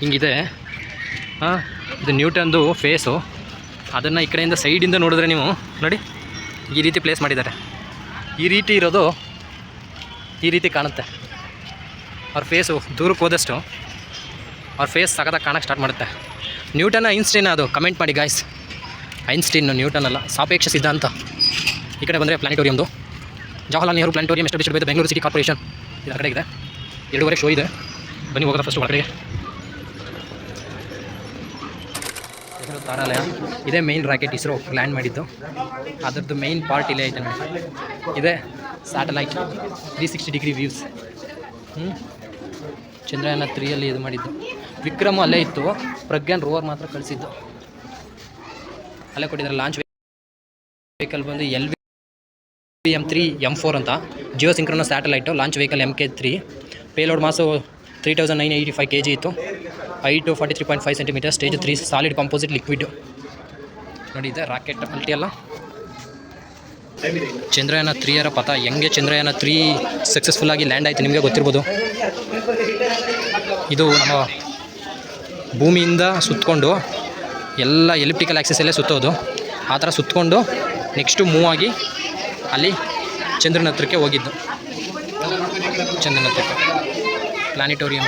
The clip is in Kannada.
ಹಿಂಗಿದೆ. ಹಾಂ, ಇದು ನ್ಯೂಟನ್ದು ಫೇಸು. ಅದನ್ನು ಈ ಕಡೆಯಿಂದ ಸೈಡಿಂದ ನೋಡಿದ್ರೆ ನೀವು, ನೋಡಿ, ಈ ರೀತಿ ಪ್ಲೇಸ್ ಮಾಡಿದ್ದಾರೆ. ಈ ರೀತಿ ಇರೋದು ಈ ರೀತಿ ಕಾಣುತ್ತೆ. ಅವ್ರ ಫೇಸು ದೂರಕ್ಕೆ ಹೋದಷ್ಟು ಅವ್ರ ಫೇಸ್ ಸಖತ್ತಾಗಿ ಕಾಣೋಕ್ಕೆ ಸ್ಟಾರ್ಟ್ ಮಾಡುತ್ತೆ. ನ್ಯೂಟನ್ ಐನ್ಸ್ಟೈನ್ ಅದು, ಕಮೆಂಟ್ ಮಾಡಿ ಗಾಯ್ಸ್ ಐನ್ಸ್ಟೈನ್, ನ್ಯೂಟನ್ ಅಲ್ಲ, ಸಾಪೇಕ್ಷ ಸಿದ್ಧಾಂತ. ಈ ಕಡೆ ಬಂದರೆ ಪ್ಲಾನಿಟೋರಿಯಮ್ದು. Jawaharlal Nehru planetarium establish Bengaluru city corporation. ಇದು ಆ ಕಡೆ ಇದೆ. ಎರಡೂವರೆ ಶೋ ಇದೆ. ಬನ್ನಿ ಹೋಗೋದ ಫಸ್ಟ್ ಒಳಗಡೆಗೆ. ತಾರಾಲಯ ಇದೇ ಮೇನ್ ರಾಕೆಟ್ ಇಸ್ರೋ ಪ್ಲ್ಯಾನ್ ಮಾಡಿದ್ದು. ಅದರದ್ದು ಮೇನ್ ಪಾರ್ಟ್ ಇಲ್ಲೇ ಐತೆ ನೋಡಿ. ಇದೆ satellite three sixty degree views ಹ್ಞೂ ಚಂದ್ರಯಾನ ತ್ರೀಯಲ್ಲಿ ಇದು ಮಾಡಿದ್ದು. ವಿಕ್ರಮ್ ಅಲ್ಲೇ ಇತ್ತು. ಪ್ರಜ್ಞಾನ್ ರೋವರ್ ಮಾತ್ರ ಕಳಿಸಿದ್ದು. ಅಲ್ಲೇ ಕೊಟ್ಟಿದ್ದಾರೆ ಲಾಂಚ್ ವೆಹಿಕಲ್ ಬಂದು L V M three M four ಅಂತ. Geo synchronous satellite launch vehicle M K three payload mass three thousand nine eighty five K G ಇತ್ತು. Height forty three point five centimetre stage three solid composite liquid ನೋಡಿ ಇದೆ ರಾಕೆಟ್ ಅಲ್ಟಿ ಅಲ್ಲ? ಚಂದ್ರಯಾನ ತ್ರೀಯರ ಪಥ ಹೆಂಗೆ ಚಂದ್ರಯಾನ ತ್ರೀ ಸಕ್ಸಸ್ಫುಲ್ಲಾಗಿ ಲ್ಯಾಂಡ್ ಆಯಿತು ನಿಮಗೆ ಗೊತ್ತಿರ್ಬೋದು. ಇದು ನಮ್ಮ ಭೂಮಿಯಿಂದ ಸುತ್ತಕೊಂಡು ಎಲ್ಲ ಎಲಿಪ್ಟಿಕಲ್ ಆ್ಯಕ್ಸೆಸಲ್ಲೇ ಸುತ್ತೋದು. ಆ ಥರ ಸುತ್ತಕೊಂಡು ನೆಕ್ಸ್ಟು ಮೂವ್ ಆಗಿ ಅಲ್ಲಿ ಚಂದ್ರನ ಹತ್ರಕ್ಕೆ ಹೋಗಿದ್ದು. ಚಂದ್ರನ ಹತ್ರಕ್ಕೆ. ಪ್ಲಾನಿಟೋರಿಯಂ